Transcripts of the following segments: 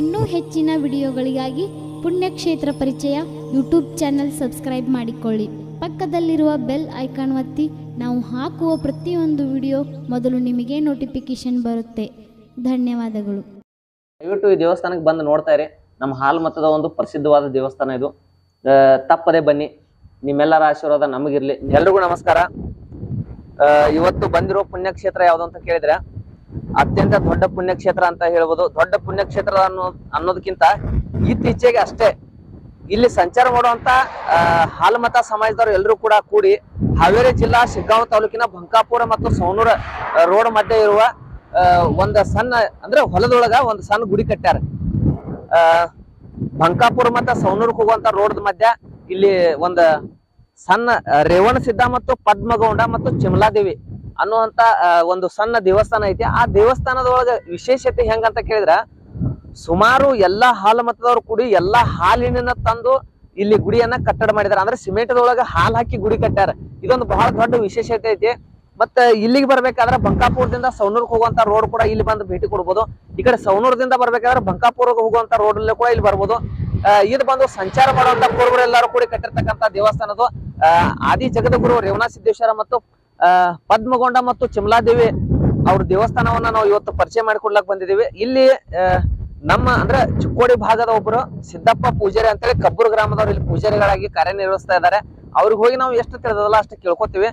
ಇನ್ನೂ ಹೆಚ್ಚಿನ ವಿಡಿಯೋಗಳಿಗಾಗಿ ಪುಣ್ಯಕ್ಷೇತ್ರ ಪರಿಚಯ ಯೂಟ್ಯೂಬ್ ಚಾನೆಲ್ ಸಬ್ಸ್ಕ್ರೈಬ್ ಮಾಡಿಕೊಳ್ಳಿ. ಪಕ್ಕದಲ್ಲಿರುವ ಬೆಲ್ ಐಕಾನ್ ಒತ್ತಿ, ನಾವು ಹಾಕುವ ಪ್ರತಿಯೊಂದು ವಿಡಿಯೋ ಮೊದಲು ನಿಮಗೆ ನೋಟಿಫಿಕೇಶನ್ ಬರುತ್ತೆ. ಧನ್ಯವಾದಗಳು. ದಯವಿಟ್ಟು ಈ ದೇವಸ್ಥಾನಕ್ಕೆ ಬಂದು ನೋಡ್ತಾ ಇರಿ. ನಮ್ಮ ಹಾಲ್ ಮತದ ಒಂದು ಪ್ರಸಿದ್ಧವಾದ ದೇವಸ್ಥಾನ ಇದು. ತಪ್ಪದೆ ಬನ್ನಿ. ನಿಮ್ಮೆಲ್ಲರ ಆಶೀರ್ವಾದ ನಮಗಿರ್ಲಿ. ಎಲ್ರಿಗೂ ನಮಸ್ಕಾರ. ಇವತ್ತು ಬಂದಿರೋ ಪುಣ್ಯಕ್ಷೇತ್ರ ಯಾವುದು ಅಂತ ಕೇಳಿದ್ರೆ ಅತ್ಯಂತ ದೊಡ್ಡ ಪುಣ್ಯಕ್ಷೇತ್ರ ಅಂತ ಹೇಳ್ಬೋದು. ದೊಡ್ಡ ಪುಣ್ಯಕ್ಷೇತ್ರ ಅನ್ನೋ, ಅನ್ನೋದಕ್ಕಿಂತ ಇತ್ತೀಚೆಗೆ ಅಷ್ಟೇ ಇಲ್ಲಿ ಸಂಚಾರ ಮಾಡುವಂತ ಹಾಲ್ಮತ ಸಮಾಜದವರು ಎಲ್ಲರೂ ಕೂಡ ಕೂಡಿ ಹಾವೇರಿ ಜಿಲ್ಲಾ ಶಿಗ್ಗಾಂವ ತಾಲೂಕಿನ ಬಂಕಾಪುರ ಮತ್ತು ಸೋನೂರ ರೋಡ್ ಮಧ್ಯೆ ಇರುವ ಒಂದ ಸಣ್ಣ, ಅಂದ್ರೆ ಹೊಲದೊಳಗ ಒಂದ್ ಸಣ್ಣ ಗುಡಿ ಕಟ್ಟ್ಯಾರ. ಬಂಕಾಪುರ ಮತ್ತು ಸವಣೂರ್ಕ್ ಹೋಗುವಂತ ರೋಡ್ ಮಧ್ಯ ಇಲ್ಲಿ ಒಂದ ಸಣ್ಣ ರೇವಣ ಸಿದ್ಧ ಮತ್ತು ಪದ್ಮಗೌಂಡ ಮತ್ತು ಚಿಮಲಾದೇವಿ ಅನ್ನುವಂತ ಒಂದು ಸಣ್ಣ ದೇವಸ್ಥಾನ ಐತಿ. ಆ ದೇವಸ್ಥಾನದೊಳಗ ವಿಶೇಷತೆ ಹೆಂಗಂತ ಕೇಳಿದ್ರ, ಸುಮಾರು ಎಲ್ಲಾ ಹಾಲು ಮತದವರು ಕೂಡಿ ಎಲ್ಲಾ ಹಾಲಿನ ತಂದು ಇಲ್ಲಿ ಗುಡಿಯನ್ನ ಕಟ್ಟಡ ಮಾಡಿದಾರೆ. ಅಂದ್ರೆ ಸಿಮೆಂಟ್ದೊಳಗ ಹಾಲ್ ಹಾಕಿ ಗುಡಿ ಕಟ್ಟಾರ ಇದೊಂದು ಬಹಳ ದೊಡ್ಡ ವಿಶೇಷತೆ ಐತಿ. ಮತ್ತ ಇಲ್ಲಿಗೆ ಬರ್ಬೇಕಾದ್ರೆ ಬಂಕಾಪುರದಿಂದ ಸೌನೂರ್ಗ್ ಹೋಗುವಂತ ರೋಡ್ ಕೂಡ ಇಲ್ಲಿ ಬಂದು ಭೇಟಿ ಕೊಡ್ಬೋದು. ಈ ಕಡೆ ಸೌನೂರ್ದಿಂದ ಬರ್ಬೇಕಾದ್ರೆ ಬಂಕಾಪುರಕ್ಕೆ ಹೋಗುವಂತ ರೋಡ್ ಅಲ್ಲೇ ಕೂಡ ಇಲ್ಲಿ ಬರ್ಬೋದು. ಇದು ಬಂದು ಸಂಚಾರ ಮಾಡುವಂತ ಎಲ್ಲರೂ ಕೂಡಿ ಕಟ್ಟಿರ್ತಕ್ಕಂತ ದೇವಸ್ಥಾನದು ಆದಿ ಜಗದ ಗುರು ರೇವಣ ಸಿದ್ದೇಶ್ವರ ಮತ್ತು ಪದ್ಮಗೊಂಡ ಮತ್ತು ಚಿಮ್ಲಾದೇವಿ ಅವ್ರ ದೇವಸ್ಥಾನವನ್ನ ನಾವು ಇವತ್ತು ಪರಿಚಯ ಮಾಡಿಕೊಡ್ಲಕ್ ಬಂದಿದ್ದೀವಿ ಇಲ್ಲಿ ನಮ್ಮ ಅಂದ್ರೆ ಚಿಕ್ಕೋಡಿ ಭಾಗದ ಒಬ್ರು ಸಿದ್ದಪ್ಪ ಪೂಜಾರಿ ಅಂತೇಳಿ ಕಬ್ಬೂರು ಗ್ರಾಮದವ್ರು ಇಲ್ಲಿ ಪೂಜಾರಿಗಳಾಗಿ ಕಾರ್ಯನಿರ್ವಹಿಸ್ತಾ ಇದ್ದಾರೆ. ಅವ್ರಿಗೆ ಹೋಗಿ ನಾವು ಎಷ್ಟು ತಿಳಿದಲ್ಲ ಅಷ್ಟು ಕೇಳ್ಕೊತೀವಿ.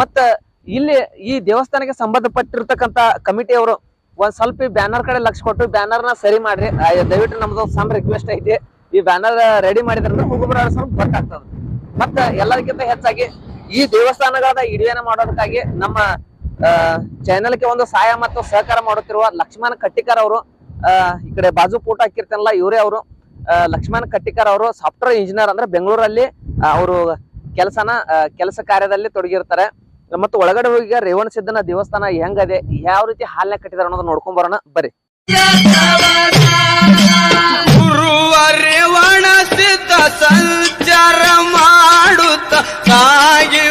ಮತ್ತ ಇಲ್ಲಿ ಈ ದೇವಸ್ಥಾನಕ್ಕೆ ಸಂಬಂಧಪಟ್ಟಿರ್ತಕ್ಕಂತ ಕಮಿಟಿಯವರು ಒಂದ್ ಸ್ವಲ್ಪ ಬ್ಯಾನರ್ ಕಡೆ ಲಕ್ಷ ಕೊಟ್ಟು ಬ್ಯಾನರ್ನ ಸರಿ ಮಾಡ್ರಿ. ದಯವಿಟ್ಟು ನಮ್ದು ಸಮ್ ರಿಕ್ವೆಸ್ಟ್ ಐತಿ. ಈ ಬ್ಯಾನರ್ ರೆಡಿ ಮಾಡಿದ್ರೆ ಹುಗುಬರ ಸ್ವಲ್ಪ ಗೊತ್ತಾಗ್ತದ ಮತ್ತ ಎಲ್ಲದಕ್ಕಿಂತ ಹೆಚ್ಚಾಗಿ ಈ ದೇವಸ್ಥಾನಗಳದ ಇಡಿಯನ ಮಾಡೋದಕ್ಕಾಗಿ ನಮ್ಮ ಚಾನೆಲ್ಗೆ ಒಂದು ಸಹಾಯ ಮತ್ತು ಸಹಕಾರ ಮಾಡುತ್ತಿರುವ ಲಕ್ಷ್ಮಣ ಕಟ್ಟಿಕರ್ ಅವರು ಈ ಕಡೆ ಬಾಜು ಫೋಟೋ ಹಾಕಿರ್ತಾನಲ್ಲ, ಇವರೇ ಅವರು ಲಕ್ಷ್ಮಣ ಕಟ್ಟಿಕರ್ ಅವರು ಸಾಫ್ಟ್ವೇರ್ ಇಂಜಿನಿಯರ್ ಅಂದ್ರೆ ಬೆಂಗಳೂರಲ್ಲಿ ಅವರು ಕೆಲಸನ ಕೆಲಸ ಕಾರ್ಯದಲ್ಲಿ ತೊಡಗಿರ್ತಾರೆ. ಮತ್ತು ಒಳಗಡೆ ಹೋಗಿ ರೇವಣ ಸಿದ್ದನ ದೇವಸ್ಥಾನ ಹೆಂಗದೆ, ಯಾವ ರೀತಿ ಹಾಲ್ನ ಕಟ್ಟಿದಾರೆ ಅನ್ನೋದು ನೋಡ್ಕೊಂಡ್ ಬರೋಣ, ಬರ್ರಿ. ರೇವಣ ಸಿದ್ಧ ಸಂಚಾರ ಮಾಡುತ್ತ ಸಾಗಿ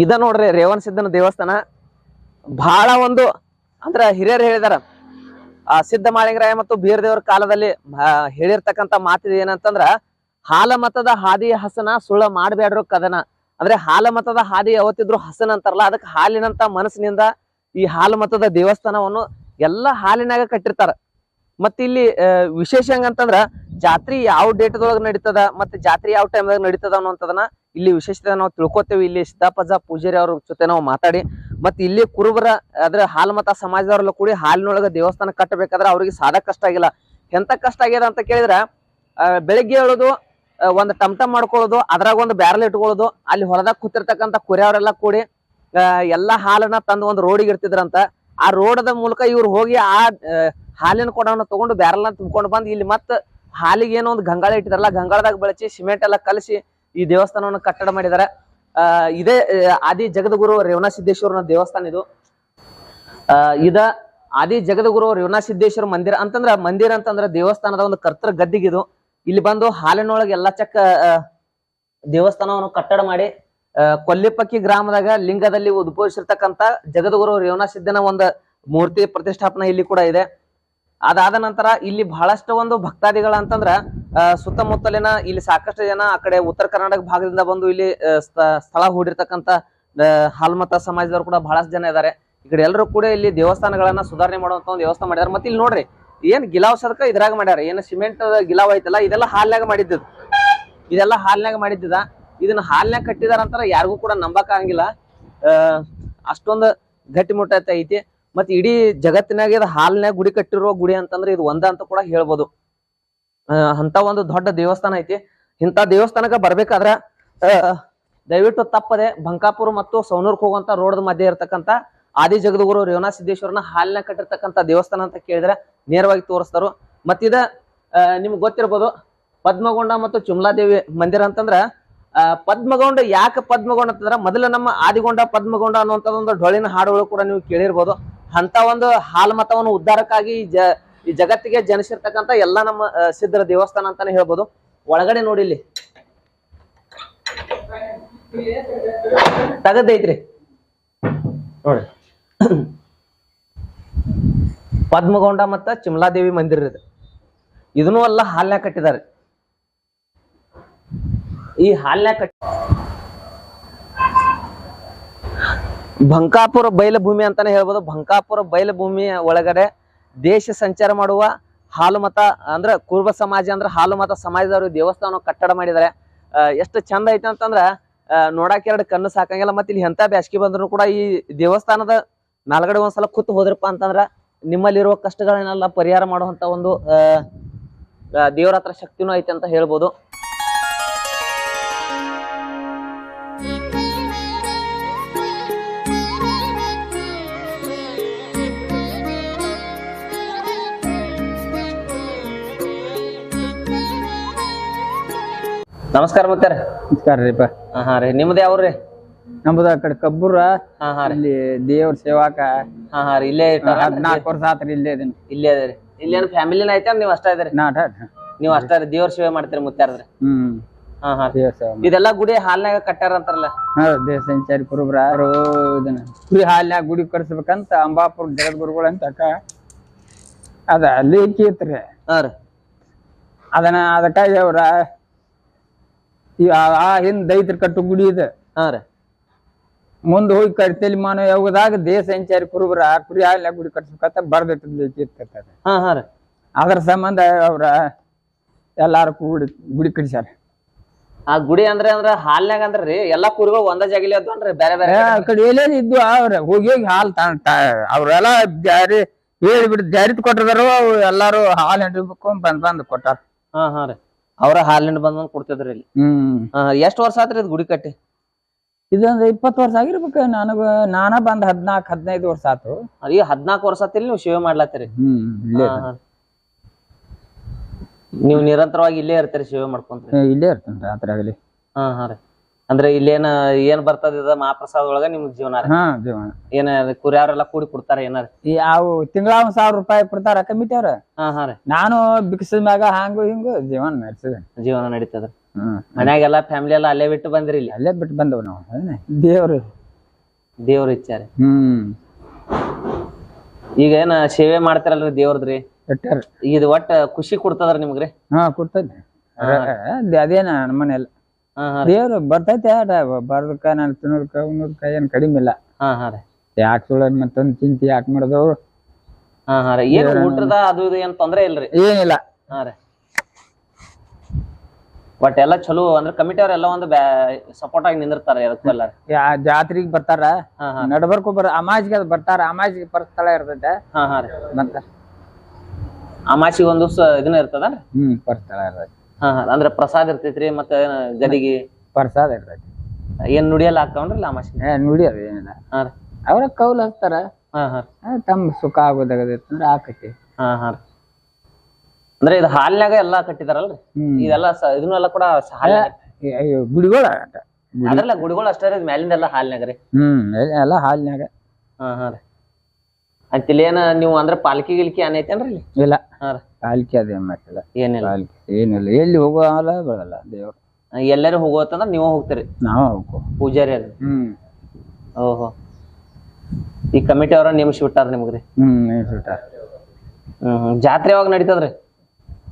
ಇದ ನೋಡ್ರಿ ರೇವಣ ಸಿದ್ಧನ ದೇವಸ್ಥಾನ. ಬಹಳ ಒಂದು ಅಂದ್ರ ಹಿರಿಯರು ಹೇಳಿದಾರ. ಆ ಸಿದ್ಧ ಮಾಳಿಂಗರಾಯ ಮತ್ತು ಬೀರದೇವರ ಕಾಲದಲ್ಲಿ ಹೇಳಿರ್ತಕ್ಕಂತ ಮಾತಿದೆ ಏನಂತಂದ್ರ, ಹಾಲ ಮತದ ಹಾದಿ ಹಸನ ಸುಳ್ಳ ಮಾಡಬೇಡ್ರು ಕದನ. ಅಂದ್ರೆ ಹಾಲ ಮತದ ಹಾದಿ ಯಾವತ್ತಿದ್ರು ಹಸನ ಅಂತಾರಲ್ಲ, ಅದಕ್ಕೆ ಹಾಲಿನಂತ ಮನಸ್ಸಿನಿಂದ ಈ ಹಾಲಮತದ ದೇವಸ್ಥಾನವನ್ನು ಎಲ್ಲ ಹಾಲಿನಾಗ ಕಟ್ಟಿರ್ತಾರ. ಮತ್ತೆ ಇಲ್ಲಿ ವಿಶೇಷ ಹೆಂಗಂತಂದ್ರ, ಜಾತ್ರಿ ಯಾವ ಡೇಟ್ದೊಳಗ ನಡೀತದ, ಮತ್ತೆ ಜಾತ್ರೆ ಯಾವ ಟೈಮ್ದಾಗ ನಡೀತದ ಅನ್ನೋಂಥದನ್ನ ಇಲ್ಲಿ ವಿಶೇಷತೆ ನಾವು ತಿಳ್ಕೊತೇವೆ ಇಲ್ಲಿ ಸಿದ್ದಾಪಜ ಪೂಜಾರಿ ಅವ್ರ ಜೊತೆ ನಾವು ಮಾತಾಡಿ. ಮತ್ತೆ ಇಲ್ಲಿ ಕುರುಬರ ಅದ್ರ ಹಾಲ್ಮತ ಸಮಾಜದವ್ರಲ್ಲ ಕೂಡಿ ಹಾಲಿನೊಳಗೆ ದೇವಸ್ಥಾನ ಕಟ್ಟಬೇಕಾದ್ರೆ ಅವ್ರಿಗೆ ಸಾಧ ಕಷ್ಟ ಆಗಿಲ್ಲ. ಎಂತ ಕಷ್ಟ ಆಗ್ಯದ ಅಂತ ಕೇಳಿದ್ರೆ ಬೆಳಗ್ಗೆ ಹೇಳೋದು ಒಂದು ಒಂದ್ ಟಮ್ ಟಮ್ ಮಾಡ್ಕೊಳ್ಳೋದು ಅದ್ರಾಗ ಒಂದು ಬ್ಯಾರಲ್ ಇಟ್ಕೊಳ್ಳೋದು ಅಲ್ಲಿ ಹೊಲದಾಗ ಕೂತಿರ್ತಕ್ಕಂಥ ಕುರಿಯವರೆಲ್ಲ ಕೂಡಿ ಎಲ್ಲ ಹಾಲನ್ನ ತಂದು ಒಂದು ರೋಡಿಗೆ ಇರ್ತಿದ್ರಂತ ಆ ರೋಡದ ಮೂಲಕ ಇವ್ರು ಹೋಗಿ ಆ ಆ, ಹಾಲಿನ ಕೊಡವನ್ನು ತಗೊಂಡು ಬ್ಯಾರಲ್ನ ತುಂಬ್ಕೊಂಡು ಬಂದು ಇಲ್ಲಿ ಮತ್ತೆ ಹಾಲಿಗೆ ಏನೋ ಒಂದು ಗಂಗಾಳ ಇಟ್ಟಿದ್ರಲ್ಲ ಗಂಗಾಳದಾಗ ಬಳಸಿ ಸಿಮೆಂಟ್ ಎಲ್ಲ ಕಲಸಿ ಈ ದೇವಸ್ಥಾನವನ್ನು ಕಟ್ಟಡ ಮಾಡಿದ್ದಾರೆ. ಇದೇ ಆದಿ ಜಗದ್ಗುರು ರೇವಣ ಸಿದ್ದೇಶ್ವರನ ದೇವಸ್ಥಾನ ಇದು. ಇದ ಆದಿ ಜಗದ್ಗುರು ರೇವಣ ಸಿದ್ದೇಶ್ವರ ಮಂದಿರ ಅಂತಂದ್ರ ಮಂದಿರ ಅಂತಂದ್ರ ದೇವಸ್ಥಾನದ ಒಂದು ಕರ್ತೃ ಗದ್ದಿಗಿದು ಇಲ್ಲಿ ಬಂದು ಹಾಲಿನೊಳಗೆ ಎಲ್ಲಾ ಚಕ್ಕ ದೇವಸ್ಥಾನವನ್ನು ಕಟ್ಟಡ ಮಾಡಿ ಕೊಲ್ಲಿಪಕ್ಕಿ ಗ್ರಾಮದಾಗ ಲಿಂಗದಲ್ಲಿ ಉದ್ಭವಿಸಿರ್ತಕ್ಕಂತ ಜಗದ್ಗುರು ರೇವಣ ಸಿದ್ದನ ಒಂದು ಮೂರ್ತಿ ಪ್ರತಿಷ್ಠಾಪನೆ ಇಲ್ಲಿ ಕೂಡ ಇದೆ. ಅದಾದ ನಂತರ ಇಲ್ಲಿ ಬಹಳಷ್ಟು ಒಂದು ಭಕ್ತಾದಿಗಳ ಅಂತಂದ್ರ ಸುತ್ತಮುತ್ತಲಿನ ಇಲ್ಲಿ ಸಾಕಷ್ಟು ಜನ ಆ ಕಡೆ ಉತ್ತರ ಕರ್ನಾಟಕ ಭಾಗದಿಂದ ಬಂದು ಇಲ್ಲಿ ಸ್ಥ- ಸ್ಥಳ ಹೂಡಿರ್ತಕ್ಕಂಥ ಹಾಲ್ಮತ ಸಮಾಜದವರು ಕೂಡ ಬಹಳಷ್ಟು ಜನ ಇದ್ದಾರೆ ಈ ಕಡೆ ಎಲ್ಲರೂ ಕೂಡ ಇಲ್ಲಿ ದೇವಸ್ಥಾನಗಳನ್ನ ಸುಧಾರಣೆ ಮಾಡುವಂತ ಒಂದು ವ್ಯವಸ್ಥೆ ಮಾಡಿದ್ದಾರೆ ಮತ್ತೆ ಇಲ್ಲಿ ನೋಡ್ರಿ, ಏನ್ ಗಿಲಾವ್ ಸದಕ ಇದ್ರಾಗ ಮಾಡ್ಯಾರ. ಏನ್ ಸಿಮೆಂಟ್ ಗಿಲಾವ್ ಐತಲ್ಲ, ಇದೆಲ್ಲ ಹಾಲ್ನಾಗ ಮಾಡಿದ್ದು. ಇದೆಲ್ಲ ಹಾಲ್ನಾಗ ಮಾಡಿದ್ದ ಇದನ್ನ ಹಾಲ್ನಾಗ ಕಟ್ಟಿದಾರ ಅಂತಾರ ಯಾರಿಗೂ ಕೂಡ ನಂಬಕ್ ಆಗಂಗಿಲ್ಲ. ಅಷ್ಟೊಂದು ಗಟ್ಟಿಮುಟ್ಟ ಐತಿ. ಮತ್ತೆ ಇಡೀ ಜಗತ್ತಿನಾಗ ಇದು ಹಾಲ್ನಾಗ ಗುಡಿ ಕಟ್ಟಿರುವ ಗುಡಿ ಅಂತಂದ್ರೆ ಇದು ಒಂದ ಅಂತ ಕೂಡ ಹೇಳ್ಬೋದು. ಅಂತ ಒಂದು ದೊಡ್ಡ ದೇವಸ್ಥಾನ ಐತಿ. ಇಂಥ ದೇವಸ್ಥಾನಕ್ಕೆ ಬರ್ಬೇಕಾದ್ರೆ ದಯವಿಟ್ಟು ತಪ್ಪದೆ ಬಂಕಾಪುರ ಮತ್ತು ಸೌನೂರ್ಕ್ ಹೋಗುವಂತ ರೋಡ್ ಮಧ್ಯೆ ಇರತಕ್ಕಂತ ಆದಿ ಜಗದ್ಗುರು ರೇವಣ ಸಿದ್ದೇಶ್ವರನ ಹಾಲಿನ ಕಟ್ಟಿರ್ತಕ್ಕಂಥ ದೇವಸ್ಥಾನ ಅಂತ ಕೇಳಿದ್ರೆ ನೇರವಾಗಿ ತೋರಿಸ್ತಾರು. ಮತ್ತಿದ ನಿಮ್ಗೆ ಗೊತ್ತಿರ್ಬೋದು, ಪದ್ಮಗೊಂಡ ಮತ್ತು ಚುಮ್ಲಾದೇವಿ ಮಂದಿರ ಅಂತಂದ್ರ ಪದ್ಮಗೊಂಡ ಯಾಕೆ ಪದ್ಮಗೊಂಡ ಅಂತಂದ್ರೆ, ಮೊದಲು ನಮ್ಮ ಆದಿಗೊಂಡ ಪದ್ಮಗೊಂಡ ಅನ್ನುವಂಥದ್ದು ಒಂದು ಡೊಳ್ಳಿನ ಹಾಡುಗಳು ಕೂಡ ನೀವು ಕೇಳಿರ್ಬೋದು. ಅಂತ ಒಂದು ಹಾಲ್ ಮತವನ್ನು ಉದ್ಧಾರಕ್ಕಾಗಿ ಜ ಈ ಜಗತ್ತಿಗೆ ಜನಿಸಿರ್ತಕ್ಕಂತ ಎಲ್ಲಾ ನಮ್ಮ ಸಿದ್ಧರ ದೇವಸ್ಥಾನ ಅಂತಾನೆ ಹೇಳ್ಬೋದು. ಒಳಗಡೆ ನೋಡಿ ಇಲ್ಲಿ. ತಗದೈತ್ರಿ. ನೋಡ್ರಿ ಪದ್ಮಗೊಂಡ ಮತ್ತ ಚಿಮ್ಲಾದೇವಿ ಮಂದಿರ ಇದೆ. ಇದನ್ನೂ ಎಲ್ಲ ಹಾಲ್ನ್ಯಾಗ ಕಟ್ಟಿದ್ದಾರೆ ಈ ಹಾಲ್ನ್ಯಾಗ ಕಟ್ಟ ಬಂಕಾಪುರ ಬಯಲಭೂಮಿ ಅಂತಾನೆ ಹೇಳ್ಬೋದು. ಬಂಕಾಪುರ ಬಯಲಭೂಮಿಯ ಒಳಗಡೆ ದೇಶ ಸಂಚಾರ ಮಾಡುವ ಹಾಲು ಮತ, ಅಂದ್ರ ಕುರುಬ ಸಮಾಜ, ಅಂದ್ರ ಹಾಲು ಮತ ಸಮಾಜದವರು ದೇವಸ್ಥಾನ ಕಟ್ಟಡ ಮಾಡಿದ್ದಾರೆ. ಎಷ್ಟು ಚಂದ ಐತೆ ಅಂತಂದ್ರ ನೋಡಾಕ ಎರಡು ಕಣ್ಣು ಸಾಕಂಗಿಲ್ಲ, ಮತ್ತೆ ಇಲ್ಲಿ ಎಂತ ಬ್ಯಾಸ್ಗಿ ಬಂದ್ರು ಕೂಡ ಈ ದೇವಸ್ಥಾನದ ಮೇಲ್ಗಡೆ ಒಂದ್ಸಲ ಕೂತ್ ಹೋದ್ರಪ್ಪ ಅಂತಂದ್ರ ನಿಮ್ಮಲ್ಲಿರುವ ಕಷ್ಟಗಳನ್ನೆಲ್ಲ ಪರಿಹಾರ ಮಾಡುವಂತ ಒಂದು ದೇವರ ಹತ್ರ ಶಕ್ತಿನೂ ಐತೆ ಅಂತ ಹೇಳ್ಬೋದು. ನಮಸ್ಕಾರ ಮತ್ತಾರ ನಮಸ್ಕಾರ ರೀಪ ಹಾ ರೀ. ನಿಮ್ದು ಯಾವ್ರಿ ನಮ್ದು ಆ ಕಡೆ ಕಬ್ಬುರ. ಹಾ ಹಾ ರೀ. ಇಲ್ಲಿ ದೇವ್ರ ಸೇವಾಕ. ಹಾ ಹಾ ರೀ. ಇಲ್ಲೇ? ಹದಿನಾಲ್ಕು ವರ್ಷ ಆತ್ರಿ ಇಲ್ಲೇ ಇದೀನಿ. ಇಲ್ಲೇ ಅದೇ ರೀ. ಇಲ್ಲೇನು ಫ್ಯಾಮಿಲಿನ ಐತೆ ನೀವ್ ಅಷ್ಟ ಇದ್ರಿ ನಾಟ ನೀವ್ ಅಷ್ಟ ದೇವ್ರ ಸೇವೆ ಮಾಡ್ತೀರಿ ಮುತ್ತಾರದ್ರಿ? ಹ್ಮ್. ಹಾ ಹಾ ರೀ. ದೇವ್ರ ಸೇವಾ ಇದೆಲ್ಲ ಗುಡಿ ಹಾಲ್ನಾಗ ಕಟ್ಟಾರ ಅಂತಾರಲ್ಲ? ಹಾ ದೇಶ ಸಂಚಾರಿ ಕುರುಬ್ರ ಅವರು ಇದನ್ನ ಗುಡಿ ಹಾಲ್ನ್ಯಾಗ ಗುಡಿ ಕಟ್ಸ್ಬೇಕಂತ ಅಂಬಾಪುರ ಜಗದ್ಗುರುಗಳು ಅಂತ ಅಕ್ಕ. ಅದ ಅಲ್ಲಿ ಐತ್ರಿ. ಹಾ ರೀ. ಅದನ್ನ ಅದಕ್ಕಾಗಿ ಅವ್ರ ಈ ಆ- ಆ ಹಿಂದ್ ದೈತ್ರ ಕಟ್ಟು ಗುಡಿ ಇದೆ. ಹಾ ರೀ. ಮುಂದೆ ಹೋಗಿ ಕಡ್ತೇಲಿ ಮಾನ ಯಾವಾಗ ದೇಶ ಸಂಚಾರಿ ಕುರುಬರ ಕುರಿ ಹಾಲ್ನ್ಯಾಗ ಗುಡಿ ಕಟ್ಸ್ಬೇಕಂತ ಬರ್ದಿಟ್ಟಿರ್ತಾರೆ ಹಾ ಹಾ ರೀ. ಅದ್ರ ಸಂಬಂಧ ಅವ್ರ ಎಲ್ಲಾರು ಕೂಡಿ ಗುಡಿ ಕಟ್ಸ್ಯಾರ. ಆ ಗುಡಿ ಅಂದ್ರೆ ಅಂದ್ರೆ ಹಾಲ್ನಾಗ ಅಂದ್ರ ರೀ ಎಲ್ಲಾ ಕುರಿಗಳು ಒಂದ ಜಾಗಿಲಿ ಅಂದ್ರೆ ಬೇರೆ ಬೇರೆ ಆ ಕಡೆ ಎಲ್ಲೇನು ಇದ್ದು ಅವ್ರ ಹೋಗಿ ಹೋಗಿ ಹಾಲು ಅವ್ರೆಲ್ಲ ಜಾರಿ ಹೇಳಿಬಿಟ್ಟು ಜಾರಿ ಕೊಟ್ಟಿದಾರು ಅವು ಎಲ್ಲಾರು ಹಾಲು ಹಿಡಿಬೇಕು ಬಂದ್ ಬಂದ್ ಕೊಟ್ಟಾರ. ಹಾ ಹಾ ರೀ. ಅವ್ರ ಹಾಲಿನ ಬಂದ್ ಕೊಡ್ತಿದ್ರಿ ಇಲ್ಲಿ. ಹ್ಮ್. ಎಷ್ಟ್ ವರ್ಷ ಆತ್ರಿ ಇದು ಗುಡಿ ಕಟ್ಟಿ? ಇದೊಂದು ಇಪ್ಪತ್ತು ವರ್ಷ ಆಗಿರ್ಬೇಕು. ನನಗ ನಾನ ಬಂದ್ ಹದ್ನಾಕ್ ಹದಿನೈದು ವರ್ಷ ಆತು. ಈಗ ಹದ್ನಾಲ್ಕು ವರ್ಷ ಆತಿಲ್ ನೀವು ಸೇವೆ ಮಾಡ್ಲತ್ತೀರಿ. ಹ್ಮ್ ಇಲ್ಲೇ ಹಾ, ಹಾ. ನೀವು ನಿರಂತರವಾಗಿ ಇಲ್ಲೇ ಇರ್ತೀರಿ ಸೇವೆ ಮಾಡ್ಕೊಂತ ಇಲ್ಲೇ ಇರ್ತೇನೆ ರಾತ್ರಿಯಾಗಲಿ ಹಾ ಹಾ ರೀ. ಅಂದ್ರೆ ಇಲ್ಲೇನ ಏನ್ ಬರ್ತದ ಇದ ಮಹಾಪ್ರಸಾದ ಒಳಗ ನಿಮ್ ಜೀವನ ಹಾ ಜೀವನ ಏನ ಕುರಿಯಾರೆಲ್ಲ ಕೂಡಿ ಕೊಡ್ತಾರ ಏನಾರ? ಈ ಅವು ತಿಂಗಳ ಒಂದ್ ಸಾವಿರ ರೂಪಾಯಿ ಕೊಡ್ತಾರ ಕಮಿಟಿ ಅವ್ರ? ಹಾ ಹಾ ರೀ. ನಾನು ಬಿಕ್ಸಿದ ಮ್ಯಾಗ ಹಾಂಗು ಹಿಂಗು ಜೀವನ ನಡೆಸಿದೆ. ಜೀವನ ನಡೀತದ. ಹ್ಮ್. ಮನ್ಯಾಗೆಲ್ಲ ಫ್ಯಾಮಿಲಿ ಎಲ್ಲ ಅಲ್ಲೇ ಬಿಟ್ಟು ಬಂದ್ರಿ ಇಲ್ಲಿ? ಅಲ್ಲೇ ಬಿಟ್ಟು ಬಂದವ್ ನಾವು ಅದನ್ನೇ. ದೇವ್ರು. ದೇವ್ರ ಇಚ್ಛಾರಿ ಹ್ಮ್. ಈಗ ಏನ ಸೇವೆ ಮಾಡ್ತಾರಲ್ರಿ ದೇವ್ರದ್ರಿ? ಇಟ್ಟಾರ ಇದು ಒಟ್ಟ ಖುಷಿ ಕೊಡ್ತದ್ರ ನಿಮ್ಗ್ರಿ ಹಾ ಕೊಡ್ತೈತಿ ಅದೇನ ನಮ್ಮನೆಲ್ಲ ದೇವ್ರು ಬರ್ತೈತೆ ಬರ್ದಕ್ಕ ನಾನು ತಿನ್ನೋದಕ್ಕ ಉಣ್ಣೋದಕ್ಕ ಏನ್ ಕಡಿಮೆ ಇಲ್ಲ. ಹಾ ಹಾ ರೀ. ಯಾಕೆ ಸುಳ್ಳ ಮತ್ತೊಂದ್ ಚಿಂತೆ ಯಾಕೆ ಮಾಡೋದು ಹಾ ಹಾ ರೀ. ಏನ್ ಊಟದ ಅದು ಇದು ಏನ್ ತೊಂದ್ರೆ ಇಲ್ರಿ? ಏನಿಲ್ಲ. ಹಾ ರೀ. ಬಟ್ ಎಲ್ಲ ಚಲೋ ಅಂದ್ರೆ ಕಮಿಟಿ ಅವ್ರೆಲ್ಲ ಒಂದು ಸಪೋರ್ಟ್ ಆಗಿ ನಿಂದಿರ್ತಾರ ಅದಕ್ಕೂ ಎಲ್ಲ. ಯಾ ಜಾತ್ರೆಗೆ ಬರ್ತಾರ? ಹಾ ಹಾ. ನಡ್ಬರ್ಕು ಬರ ಅಮಾಜಿಗೆ ಅದು ಬರ್ತಾರ ಅಮಾಜಿಗೆ ಪರಸ್ಥಳ ಇರ್ತೈತೆ. ಹಾ ಹಾ ರೀ. ಮತ್ತ? ಅಮಾಸಿಗೆ ಒಂದ್ ಇದನ್ನ ಇರ್ತದ ಹ್ಮ್ ಪರಸ್ಥಳ ಇರ್ತೈತಿ. ಹಾ ಹಾ. ಅಂದ್ರ ಪ್ರಸಾದ ಇರ್ತೈತ್ರಿ ಮತ್ತ ಜಡಿಗಿ ಗದಿಗಿ ಪ್ರಸಾದ ಇರ್ತೈತಿ. ಏನ್ ನುಡಿಯಲ್ಲ ಹಾಕವ್ರಿ ಲಾಮಾಶಿ ಏ ಏನಿಲ್ಲ. ಹಾ ರೀ. ಅವ್ರ ಕೌಲ್ ಹಾಕ್ತಾರ. ಹಾ ಹಾ. ರೀ ಆ, ತಮ್ಮ ಸುಖ ಆಗೋದಾಗದೈತಂದ್ರ ಹಾಕತಿ. ಹಾ ಹಾ ರೀ. ಅಂದ್ರೆ ಇದು ಹಾಲ್ನ್ಯಾಗ ಎಲ್ಲಾ ಕಟ್ಟಿದಾರಲ್ರಿ? ಹ್ಮ್. ಇದೆಲ್ಲ ಸ- ಇದನ್ನು ಎಲ್ಲ ಕೂಡ ಸ- ಅಯ್ಯೋ ಗುಡಿಗಳ ಆಟ. ಅದ್ರಲ್ಲ ಗುಡಿಗಳು ಅಷ್ಟೇ ರೀ ಮ್ಯಾಲಿಂದ ಎಲ್ಲ ಹಾಲ್ನ್ಯಾಗ ರೀ. ಹ್ಮ್ ಎಲ್ಲಾ ಎಲ್ಲ ಹಾಲಿನಾಗ ಹಾ ಹಾ ರೀ. ಅಂತ ಏನ ನೀವು ಅಂದ್ರೆ ಪಾಲ್ಕಿ ಗಿಲ್ಕಿ ಇಲ್ಲಿ? ಇಲ್ಲ. ಹಾ ರೀ. ಪಾಲಿಕೆ ಅದೇನ್ ಮಾಡ್ತಿಲ್ಲ ಏನಿಲ್ಲ. ಪಾಲಿಕೆ ಏನಿಲ್ಲ. ಎಲ್ಲಿ ಹೋಗೋಲ್ಲ ಬರಲ್ಲ ದೇವ್ರು. ಎಲ್ಲರೂ ಹೋಗೋತಂದ್ರ ನೀವು ಹೋಗ್ತೀರಿ? ನಾವು ಹೋಗ್ಕೋ ಪೂಜಾರಿ ಅದು ಹ್ಮ್. ಓಹೋ. ಈ ಕಮಿಟಿ ಅವ್ರ ನೇಮಿಸಿ ಬಿಟ್ಟಾರ ನಿಮ್ಗ್ರಿ? ಹ್ಮ್ ನೇಮಿಸ್ಬಿಟ್ಟ ಹ್ಮ್. ಜಾತ್ರೆ ಯಾವಾಗ ನಡೀತದ್ರಿ?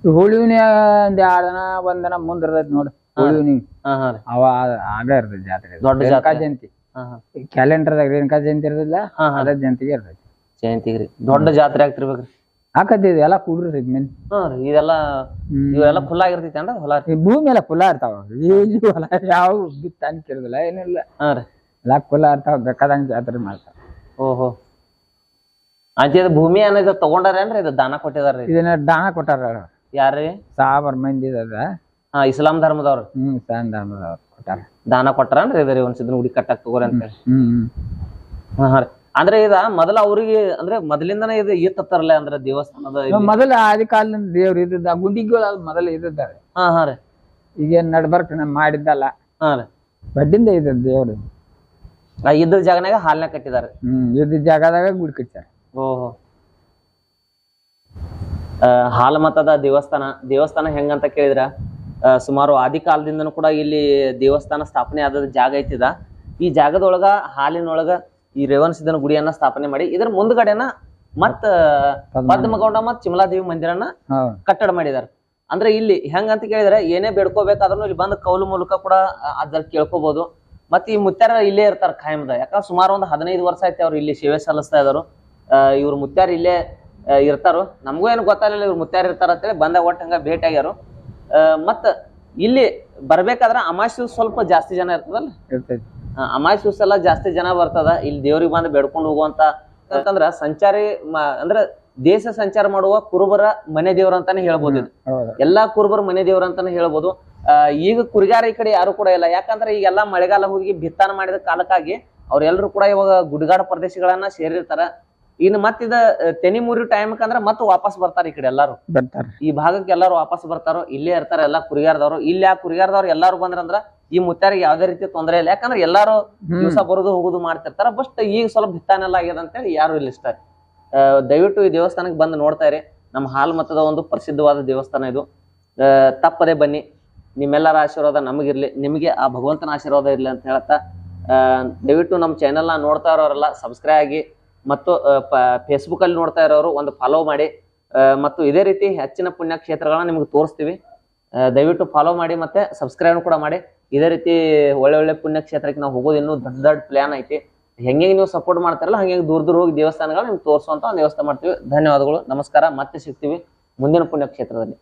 ಹೋಳಿವ್ನಿ ಒಂದ್ ಎರಡ್ ದಿನ ಒಂದ್ ದಿನ ಮುಂದ್ ಇರ್ತೈತಿ ನೋಡು. ಹುಳಿವಿನಿ ಹಾ ಹಾ ರೀ. ಅವ ಆಗ ಇರ್ತೈತಿ ಜಾತ್ರೆ. ದೊಡ್ಡ ರೇಣುಕಾ ಜಾತ್ರೆ. ಜಯಂತಿ. ಹಾ ಹಾ. ಕ್ಯಾಲೆಂಡರ್ದಾಗ ರೇಣುಕಾ ಜಯಂತಿ ಇರ್ತೈತಿಲ್ಲ ಹಾ ಹಾ. ಅದ ಜಯಂತಿಗೆ ಇರ್ತೈತಿ. ಜಯಂತಿಗ್ರಿ ದೊಡ್ಡ ಜಾತ್ರೆ ಆಗ್ತಿರ್ಬೇಕ್ರಿ. ಹಾಕತಿ ಇದೆಲ್ಲ ಕೂಡಿರ್ತೈತಿ ಮೇನ್. ಹಾ ರೀ ಇದೆಲ್ಲ. ಇವೆಲ್ಲ ಖುಲ್ಲಾ ಆಗಿರ್ತೈತೇನ್ರಿ ಹೊಲ ಈ ಭೂಮಿ ಎಲ್ಲ ಕುಲ ಇರ್ತಾವ. ಇಲ್ಲಿ ಹೊಲ ಯಾವ ಬಿತ್ತ ಅನ್ಕಿರೋದಿಲ್ಲ ಏನಿಲ್ಲ. ಹಾ ರೀ. ಎಲ್ಲ ಕುಲ ಇರ್ತಾವ ಬೇಕಾದಂಗ ಜಾತ್ರೆ ಮಾಡ್ತಾವ ಓಹೋ. ಅಂತ ಇದು ಭೂಮಿ ಅನ್ನೋದು ತಗೊಂಡಾರೇನ್ರಿ? ಇದು ದಾನ ಕೊಟ್ಟಿದಾರ್ರಿ. ಇದನ್ನ ದಾನ ಕೊಟ್ಟಾರ. ಯಾರ್ರಿ? ಸಾವಿರ ಮಂದಿ ಇದ ಹಾ ಇಸ್ಲಾಂ ಧರ್ಮದವ್ರು. ಹ್ಮ್ ಸಾನ್ ಧರ್ಮದವ್ರು ಕೊಟ್ಟಾರ. ದಾನ ಕೊಟ್ಟಾರನ್ರಿ ಇದ್ರಿ ಒಂದ್ ಸಿದ್ನ ಹುಡಿ ಕಟ್ಟಾಕ್ ತಗೋರಿ ಅಂತ ಹ್ಮ್ ಹ್ಮ್. ಹಾ ಹಾ ರೀ. ಅಂದ್ರೆ ಇದ ಮೊದಲ ಅವ್ರಿಗೆ ಅಂದ್ರೆ ಮೊದಲಿಂದನೇ ಇದು ಇತ್ತತ್ತಾರಲ್ಲ ಅಂದ್ರೆ ದೇವಸ್ಥಾನದ. ಮೊದಲ ಆದಿ ಕಾಲದಿಂದ ದೇವ್ರು ಇದ್ದದ ಗುಂಡಿಗಳು ಮೊದಲು ಇದ್ದಿದ್ದಾರೆ. ಹಾ ಹಾ ರೀ. ಈಗೇನ್ ನಡ್ಬರ್ಕ್ ಮಾಡಿದ್ದಲ್ಲ. ಹಾ ರೀ. ಬಡ್ಡಿಂದ ಇದೆ ದೇವ್ರು. ಆ ಇದ್ರ ಜಾಗನಾಗ ಹಾಲ್ನ ಕಟ್ಟಿದಾರೆ ಹ್ಮ್ ಇದ್ದ ಜಾಗದಾಗ ಗುಡಿ ಕಟ್ಟಾರೆ ಓಹೋ. ಆ, ಹಾಲಮತದ ದೇವಸ್ಥಾನ ದೇವಸ್ಥಾನ ಹೆಂಗಂತ ಕೇಳಿದ್ರ? ಆ, ಸುಮಾರು ಆದಿ ಕಾಲದಿಂದನೂ ಕೂಡ ಇಲ್ಲಿ ದೇವಸ್ಥಾನ ಸ್ಥಾಪನೆ ಆದ ಜಾಗ ಐತಿದ. ಈ ಜಾಗದೊಳಗ ಹಾಲಿನೊಳಗ ಈ ರೇವಣ ಸಿದ್ದನ ಗುಡಿಯನ್ನ ಸ್ಥಾಪನೆ ಮಾಡಿ ಇದ್ರ ಮುಂದ್ಗಡೆನ ಮತ್ತ ಪದ್ಮಗೌಡ ಮತ್ ಚಿಮಲಾದೇವಿ ಮಂದಿರನ ಹೌದ್ ಕಟ್ಟಡ ಮಾಡಿದಾರೆ. ಅಂದ್ರೆ ಇಲ್ಲಿ ಹೆಂಗಂತ ಕೇಳಿದ್ರೆ ಏನೇ ಬೇಡ್ಕೋಬೇಕಾದ್ರೂ ಇಲ್ಲಿ ಬಂದ್ ಕೌಲು ಮೂಲಕ ಕೂಡ ಅದ್ರ ಕೇಳ್ಕೋಬಹುದು ಮತ್ತೆ ಈ ಮುತ್ಯಾರ ಇಲ್ಲೇ ಇರ್ತಾರ ಖಾಯಂದ. ಯಾಕಂದ್ರೆ ಸುಮಾರು ಒಂದು ಹದಿನೈದು ವರ್ಷ ಐತಿ ಅವ್ರು ಇಲ್ಲಿ ಸೇವೆ ಸಲ್ಲಿಸ್ತಾ ಇದಾರು. ಇವ್ರು ಮುತ್ಯಾರ ಇಲ್ಲೇ ಇರ್ತಾರ. ನಮಗೂ ಏನು ಗೊತ್ತಾಗಲಿಲ್ಲ ಇವ್ರು ಮುತ್ಯಾರ ಇರ್ತಾರ ಅಂತೇಳಿ ಬಂದಾಗ ಒಟ್ಟು ಹಂಗ ಭೇಟಿ ಆಗ್ಯಾರು ಮತ್ತ ಇಲ್ಲಿ ಬರ್ಬೇಕಾದ್ರ ಅಮಾಶಿ ಸ್ವಲ್ಪ ಜಾಸ್ತಿ ಜನ ಇರ್ತದಲ್ಲ? ಅಮಾಶಿ ಎಲ್ಲ ಜಾಸ್ತಿ ಜನ ಬರ್ತದ ಇಲ್ಲಿ ದೇವ್ರಿಗೆ ಬಂದು ಬೇಡ್ಕೊಂಡು ಹೋಗುವಂತ ಯಾಕಂದ್ರ ಸಂಚಾರಿ ಅಂದ್ರ ದೇಶ ಸಂಚಾರ ಮಾಡುವ ಕುರುಬರ ಮನೆ ದೇವ್ರ ಅಂತಾನೆ ಹೇಳ್ಬೋದು ಇದು. ಎಲ್ಲಾ ಕುರುಬರ ಮನೆ ದೇವ್ರ ಅಂತಾನೆ ಹೇಳ್ಬೋದು. ಈಗ ಕುರಿಗಾರ ಈ ಕಡೆ ಯಾರು ಕೂಡ ಇಲ್ಲ. ಯಾಕಂದ್ರೆ ಈಗೆಲ್ಲಾ ಮಳೆಗಾಲ ಹೋಗಿ ಬಿತ್ತಾನ ಮಾಡಿದ ಕಾಲಕ್ಕಾಗಿ ಅವ್ರೆಲ್ರು ಕೂಡ ಇವಾಗ ಗುಡ್ಗಾಡ ಪ್ರದೇಶಗಳನ್ನ ಸೇರಿರ್ತಾರ. ಇನ್ನು ಮತ್ತಿದ ಇದ ತೆನಿ ಮುರಿ ಟೈಮ್ ಅಂದ್ರ ಮತ್ತೆ ವಾಪಸ್ ಬರ್ತಾರ ಈ ಕಡೆ ಎಲ್ಲಾರು. ಬರ್ತಾರ. ಈ ಭಾಗಕ್ಕೆ ಎಲ್ಲಾರು ವಾಪಸ್ ಬರ್ತಾರೋ ಇಲ್ಲೇ ಇರ್ತಾರ ಎಲ್ಲಾ ಕುರಿಗಾರದವ್ರು ಇಲ್ಲಿ ಆ ಕುರಿಗಾರದವ್ರು ಎಲ್ಲಾರು ಬಂದ್ರಂದ್ರ ಈ ಮುತ್ಯಾರಿಗೆ ಯಾವ್ದೇ ರೀತಿ ತೊಂದರೆ ಇಲ್ಲ. ಯಾಕಂದ್ರೆ ಎಲ್ಲಾರು ದಿವಸ ಬರೋದು ಹೋಗುದು ಮಾಡ್ತಿರ್ತಾರ. ಬಸ್ಟ್ ಈಗ ಸ್ವಲ್ಪ ಬಿತ್ತಾನೆಲ್ಲ ಆಗ್ಯದ ಅಂತೇಳಿ ಯಾರು ಇಲ್ಲಿ ಇಷ್ಟ. ದಯವಿಟ್ಟು ಈ ದೇವಸ್ಥಾನಕ್ಕೆ ಬಂದು ನೋಡ್ತಾ ಇರಿ. ನಮ್ಮ ಹಾಲ್ ಮತದ ಒಂದು ಪ್ರಸಿದ್ಧವಾದ ದೇವಸ್ಥಾನ ಇದು. ತಪ್ಪದೆ ಬನ್ನಿ. ನಿಮ್ಮೆಲ್ಲರ ಆಶೀರ್ವಾದ ನಮಗಿರ್ಲಿ. ನಿಮಗೆ ಆ ಭಗವಂತನ ಆಶೀರ್ವಾದ ಇರ್ಲಿ ಅಂತ ಹೇಳ್ತಾ ದಯವಿಟ್ಟು ನಮ್ಮ ಚಾನೆಲ್ನ ನೋಡ್ತಾ ಇರೋರೆಲ್ಲ ಸಬ್ಸ್ಕ್ರೈಬ್ ಆಗಿ. ಮತ್ತು ಫೇಸ್ಬುಕ್ ಅಲ್ಲಿ ನೋಡ್ತಾ ಇರೋರು ಒಂದು ಫಾಲೋ ಮಾಡಿ ಮತ್ತು ಇದೇ ರೀತಿ ಹೆಚ್ಚಿನ ಪುಣ್ಯ ಕ್ಷೇತ್ರಗಳನ್ನ ನಿಮ್ಗೆ ತೋರಿಸ್ತೀವಿ. ದಯವಿಟ್ಟು ಫಾಲೋ ಮಾಡಿ ಮತ್ತೆ ಸಬ್ಸ್ಕ್ರೈಬ್ ಕೂಡ ಮಾಡಿ. ಇದೇ ರೀತಿ ಒಳ್ಳೆ ಒಳ್ಳೆ ಪುಣ್ಯ ಕ್ಷೇತ್ರಕ್ಕೆ ನಾವು ಹೋಗೋದು ಇನ್ನೂ ದೊಡ್ಡ ದೊಡ್ಡ ಪ್ಲಾನ್ ಐತಿ. ಹೆಂಗೆ ನೀವು ಸಪೋರ್ಟ್ ಮಾಡ್ತಾರಲ್ಲ ಹಂಗೆ ದೂರ ದೂರ ಹೋಗಿ ದೇವಸ್ಥಾನಗಳು ನಿಮ್ಗೆ ತೋರಿಸುವಂತ ಒಂದು ವ್ಯವಸ್ಥೆ ಮಾಡ್ತೀವಿ. ಧನ್ಯವಾದಗಳು. ನಮಸ್ಕಾರ. ಮತ್ತೆ ಸಿಗ್ತೀವಿ ಮುಂದಿನ ಪುಣ್ಯ ಕ್ಷೇತ್ರದಲ್ಲಿ.